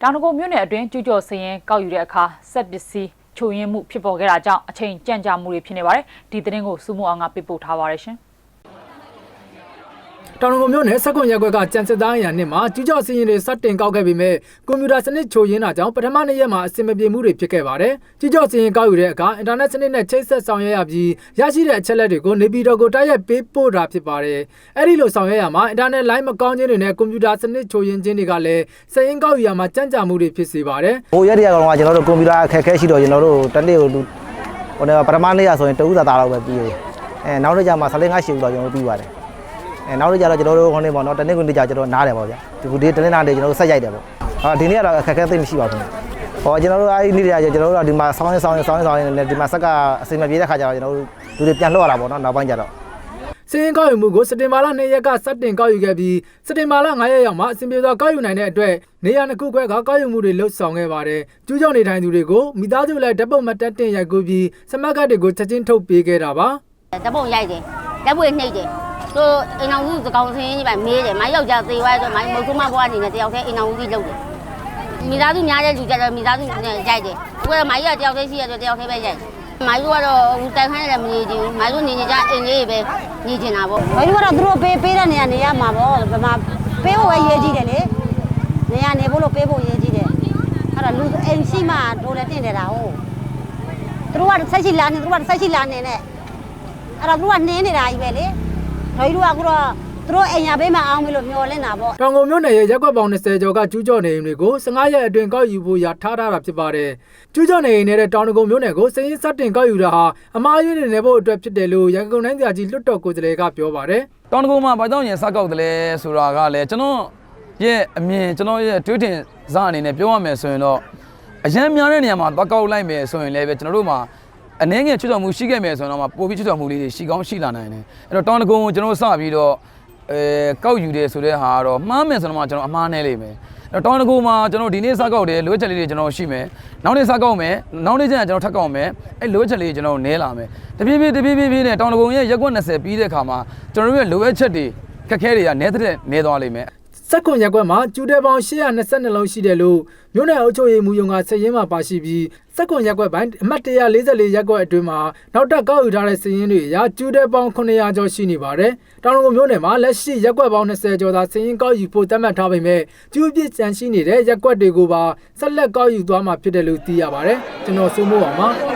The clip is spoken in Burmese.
တောင်တကုမြို့နယ်အတွင်းကျူးကျော်စည်ရင်ကောက်ယူတဲ့အခါစက်ပစ္စည်းချို့ယွင်းမှုဖြစ်ပေါ်ခဲ့တာကြောင့်အချိန်ကြန့်ကြာမှုတွေဖြစ်နေပါတယ်ဒီသတင်းကိုစုမှုအောင်ကပြပို့ထားပါရရှင် တောင်တကုမြို့နယ်စက်ကွန်ရက်ကွက်ကကြံစစ်သားအရာနှစ်မှာကျူးကျော်စည်ရင်တွေစတင်ကောက်ခဲ့ပြီးမဲ့ကွန်ပျူတာစနစ်ချို့ယွင်းတာကြောင့်ပထမနေ့ရက်မှာအဆင်မပြေမှုတွေဖြစ်ခဲ့ပါတယ်။ကျူးကျော်စည်ရင်ကောက်ယူတဲ့အခါအင်တာနက်စနစ်နဲ့ချိတ်ဆက်ဆောင်ရွက်ရပြီးရရှိတဲ့အချက်လက်တွေကိုနေပြည်တော်ကိုတိုက်ရိုက်ပေးပို့တာဖြစ်ပါတယ်။အဲ့ဒီလိုဆောင်ရွက်ရမှာအင်တာနက်လိုင်းမကောင်းခြင်းတွေနဲ့ကွန်ပျူတာစနစ်ချို့ယွင်းခြင်းတွေကလည်းစည်ရင်ကောက်ယူရမှာကြန့်ကြာမှုတွေဖြစ်စေပါတယ်။ဟိုရက်တရကောင်ကကျွန်တော်တို့ကွန်ပျူတာအခက်အခဲရှိတော့ကျွန်တော်တို့တစ်နေ့ကိုလူဟိုနေပထမနေ့ရဆိုရင်တဦးသာသားတော့ပဲပြီးတယ်အဲနောက်နေ့ကျမှ15 8ဦးတော့ကျွန်တော်တို့ပြီးပါတယ် အဲနောက်နေ့ကျတော့ကျွန်တော်တို့ဟိုနေ့ပေါ့နော်တစ်နေ့ကိုနေ့ကျကျွန်တော်နားတယ်ပေါ့ဗျာဒီခုဒီတစ်နေ့နားနေကျွန်တော်တို့ဆက်ရိုက်တယ်ပေါ့ဟာဒီနေ့ကတော့အခက်အခဲသိမရှိပါဘူးဟောကျွန်တော်တို့အဲဒီနေ့တရကျွန်တော်တို့ကဒီမှာဆောင်းရင်းဆောင်းရင်းဆောင်းရင်းဆောင်းရင်းနဲ့ဒီမှာဆက်ကအစိမ်မပြေတဲ့ခါကျတော့ကျွန်တော်တို့လူတွေပြန်လှော့ရတာပေါ့နော်နောက်ပိုင်းကျတော့စည်ရင်ကောက်ယူမှုကိုစက်တင်ဘာလ2ရက်ကစတင်ကောက်ယူခဲ့ပြီးစက်တင်ဘာလ9ရက်ရောက်မှအစဉ်ပြေစွာကောက်ယူနိုင်တဲ့အတွက်နေရာနှစ်ခုခွဲကကောက်ယူမှုတွေလှုပ်ဆောင်ခဲ့ပါတယ်။ကျူးကျော်နေထိုင်သူတွေကိုမိသားစုလိုက်ဓာတ်ပုံမှတ်တက်တင်ရိုက်ကူပြီးစမတ်ကတ်တွေကိုချက်ချင်းထုတ်ပေးခဲ့တာပါဓာတ်ပုံရိုက်တယ်ဓာတ်ပွေနှိပ်တယ် သူအိမ်အောင်စုစကောင်စင်းကြီးပဲမေးတယ်မိုင်းယောက်ျားသေသွားဆိုမိုင်းမုတ်ဆုံးမဘွားအနေနဲ့တယောက်တည်းအိမ်အောင်ကြီးလုပ်တယ်မိသားစုများတဲ့လူကြတော့မိသားစုနဲ့ရိုက်တယ်သူကမိုင်းကတယောက်တည်းရှိရတော့တယောက်တည်းပဲရိုက်မိုင်းတို့ကတော့ဟိုတိုင်ခိုင်းလည်းမနေချင်ဘူးမိုင်းတို့နေနေကြအိမ်လေးပဲနေချင်တာပေါ့ဘယ်လိုကတော့သူတို့ပေးပေးတဲ့နေရာနေရမှာပေါ့ဗမာပေးဖို့ပဲရေးကြည့်တယ်လေနေရာနေဖို့လို့ပေးဖို့ရေးကြည့်တယ်အဲ့ဒါလူအိမ်ရှိမှဒိုးလည်းတင်တယ်တာဟုတ်သူတို့ကဆက်ရှိလာနေသူတို့ကဆက်ရှိလာနေနဲ့အဲ့တော့သူတို့ကနင်းနေတာကြီးပဲလေ တို့တို့ကအခုတော့သူတို့အိမ်ရပေးမှအောင်ပြီလို့မျောလင့်တာပေါ့။တောင်ကုန်မြို့နယ်ရဲ့ရက်ကွက်ပေါင်း20ကျော်ကကျူးကျော်နေအိမ်တွေကို15ရက်အတွင်းကောက်ယူဖို့ရထားထားတာဖြစ်ပါတယ်။ကျူးကျော်နေအိမ်နဲ့တောင်ကုန်မြို့နယ်ကိုစည်ရင်စတင်ကောက်ယူတာဟာအမှားယွင်းနေဖို့အတွက်ဖြစ်တယ်လို့ရန်ကုန်တိုင်းကြာကြီးလွတ်တော်ကိုယ်စားလှယ်ကပြောပါတယ်။တောင်တကုန်းမှာဘာကြောင့်ရင်စကောက်တယ်လဲဆိုတာကလည်းကျွန်တော်ရဲ့အမြင်ကျွန်တော်ရဲ့တွေးတင်စအနေနဲ့ပြောရမယ်ဆိုရင်တော့အရန်များတဲ့နေရာမှာသွားကောက်လိုက်မယ်ဆိုရင်လည်းပဲကျွန်တော်တို့မှာ အနည်းငယ်ချွတ်တော်မူရှိခဲ့မယ်ဆိုရင်တော့ပိုပြီးချွတ်တော်မူလေးတွေရှိကောင်းရှိလာနိုင်တယ်အဲ့တော့တောင်တကုန်းကိုကျွန်တော်စပြီးတော့အဲကောက်ယူတယ်ဆိုတဲ့ဟာကတော့မှားမယ်ဆိုတော့မှကျွန်တော်အမှားနဲ့လိမ့်မယ်အဲ့တော့တောင်တကုန်းမှာကျွန်တော်ဒီနေ့စကောက်တယ်လိုအပ်ချက်လေးတွေကျွန်တော်ရှိမယ်နောက်နေ့စကောက်မယ်နောက်နေ့ကျရင်ကျွန်တော်ထပ်ကောက်မယ်အဲ့လိုအပ်ချက်လေးကျွန်တော်နဲလာမယ်တပြေးပြေးတပြေးပြေးပြေးနဲ့တောင်တကုန်းရဲ့ရက်ကွက်20ပြီးတဲ့အခါမှာကျွန်တော်တို့ရဲ့လိုအပ်ချက်တွေခက်ခဲတွေကနဲတဲ့နဲသွားလိမ့်မယ် စက်ကွန်ရက်ကွက်မှာကျူတဲ့ပေါင်း822လုံးရှိတယ်လို့မြို့နယ်အုပ်ချုပ်ရေးမှူးရုံးကစည်ရင်းမှာပါရှိပြီးစက်ကွန်ရက်ကွက်ပိုင်းအမှတ်144ရက်ကွက်အတွင်းမှာနောက်တက်ကောက်ယူထားတဲ့စည်ရင်းတွေအရကျူတဲ့ပေါင်း900ကျော်ရှိနေပါတယ်။တောင်ကုန်မြို့နယ်မှာလက်ရှိရက်ကွက်ပေါင်း20ကျော်သာစည်ရင်းကောက်ယူဖို့သတ်မှတ်ထားပေမဲ့ကျူအပြစ်ကြံရှိနေတဲ့ရက်ကွက်တွေကိုပါဆက်လက်ကောက်ယူသွားမှာဖြစ်တယ်လို့သိရပါတယ်။ကျွန်တော်စိုးမိုးပါမှာ